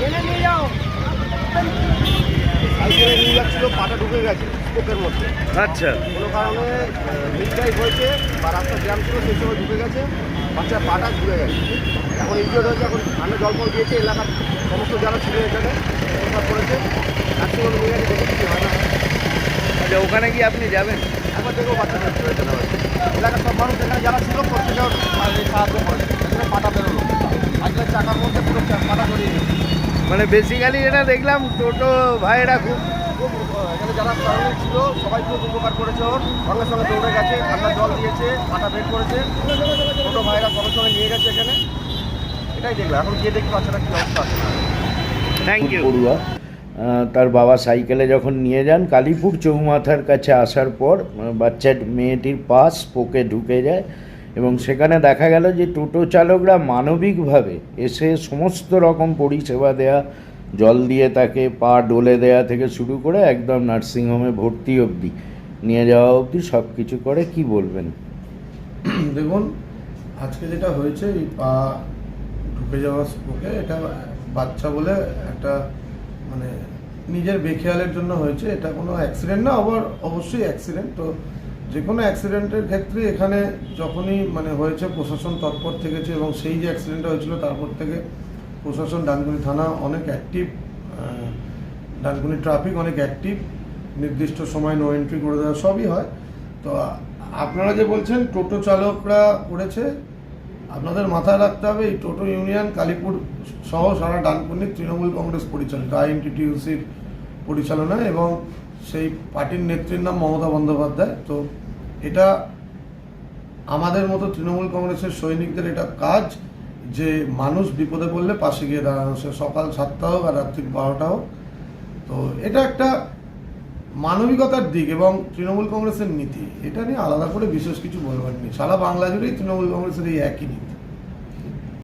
দেখাবে। বরকা সরো সাইকেলে নিয়ে যাচ্ছিল পাটা ঢুকে গেছে স্পোকের মধ্যে। আচ্ছা। কোনো কারণে মিসটাইপ হয়েছে বা রাস্তা জ্যাম ছিল সেই সময় ঢুকে গেছে বাচ্চার পাটা ঘুরে গেছে। এখন ইনজিওর হয়েছে এখন ঠান্ডা জল ফল দিয়েছে এলাকার সমস্ত যারা ছিল এখানে সব করেছে। নার্সিংহোমে নিয়ে গেছে দেখে কিছু হয় না আচ্ছা ওখানে কি আপনি যাবেন? একবার দেখেও বাচ্চা নষ্ট হয়েছে না এলাকার সব মানুষ এখানে যারা ছিল প্রত্যেকেও সাহায্য এখানে পাটা বেরোলো। আজকে চাকার মধ্যে পুরো পাটা গেছে। মানে বেসিক্যালি এটা দেখলাম টোটো ভাইয়েরা খুব খুব আহ, এখানে যারা সারাউন্ডিং ছিল সবাই খুব উপকার করেছে ওর। সঙ্গে সঙ্গে দৌড়ে গেছে ঠান্ডা জল দিয়েছে পাটা বের করেছে। ছোটো ভাইরা সঙ্গে সঙ্গে নিয়ে গেছে এখানে। এটাই দেখলাম। এখন গিয়ে দেখি বাচ্চাটা কী অবস্থা আছে। থ্যাংক ইউ তার বাবা সাইকেলে যখন নিয়ে যান কালীপুর চৌমাথার কাছে আসার পর বাচ্চার মেয়েটির পাশ পোকে ঢুকে যায়। এবং সেখানে দেখা গেল যে টোটো চালকরা মানবিকভাবে এসে সমস্ত রকম পরিষেবা দেয়া, জল দিয়ে তাকে পা ডলে দেয়া থেকে শুরু করে একদম নার্সিংহোমে ভর্তি অবধি নিয়ে যাওয়া অবধি সব কিছু করে, কি বলবেন? দেখুন, আজকে যেটা হয়েছে, এই পা ঢুকে যাওয়া স্পোকে এটা বাচ্চা বলে একটা মানে নিজের বেখেয়ালের জন্য হয়েছে। এটা কোনো অ্যাক্সিডেন্ট না, আবার অবশ্যই অ্যাক্সিডেন্ট তো যে কোনো অ্যাক্সিডেন্টের ক্ষেত্রে এখানে যখনই মানে হয়েছে প্রশাসন তৎপর থেকেছে এবং সেই যে অ্যাক্সিডেন্টটা হয়েছিল, তারপর থেকে প্রশাসন ডানকুনি থানা অনেক অ্যাক্টিভ ডানকুনি ট্রাফিক অনেক অ্যাক্টিভ নির্দিষ্ট সময় নো এন্ট্রি করে দেওয়া সবই হয়। তো আপনারা যে বলছেন টোটো চালকরা করেছে, আপনাদের মাথায় রাখতে হবে এই টোটো ইউনিয়ন কালীপুর সহ সারা ডানকুনি তৃণমূল কংগ্রেস পরিচালিত, আইএনটিটিউসির পরিচালনায় এবং সেই পার্টির নেত্রীর নাম মমতা বন্দ্যোপাধ্যায়। তো এটা আমাদের মতো তৃণমূল কংগ্রেসের সৈনিকদের এটা কাজ যে মানুষ বিপদে পড়লে পাশে গিয়ে দাঁড়ানো। সে সকাল সাতটা হোক আর রাত্রি বারোটা হোক। তো এটা একটা মানবিকতার দিক এবং তৃণমূল কংগ্রেসের নীতি। এটা নিয়ে আলাদা করে বিশেষ কিছু বলবার নেই। সারা বাংলা জুড়েই তৃণমূল কংগ্রেসের এই একই নীতি।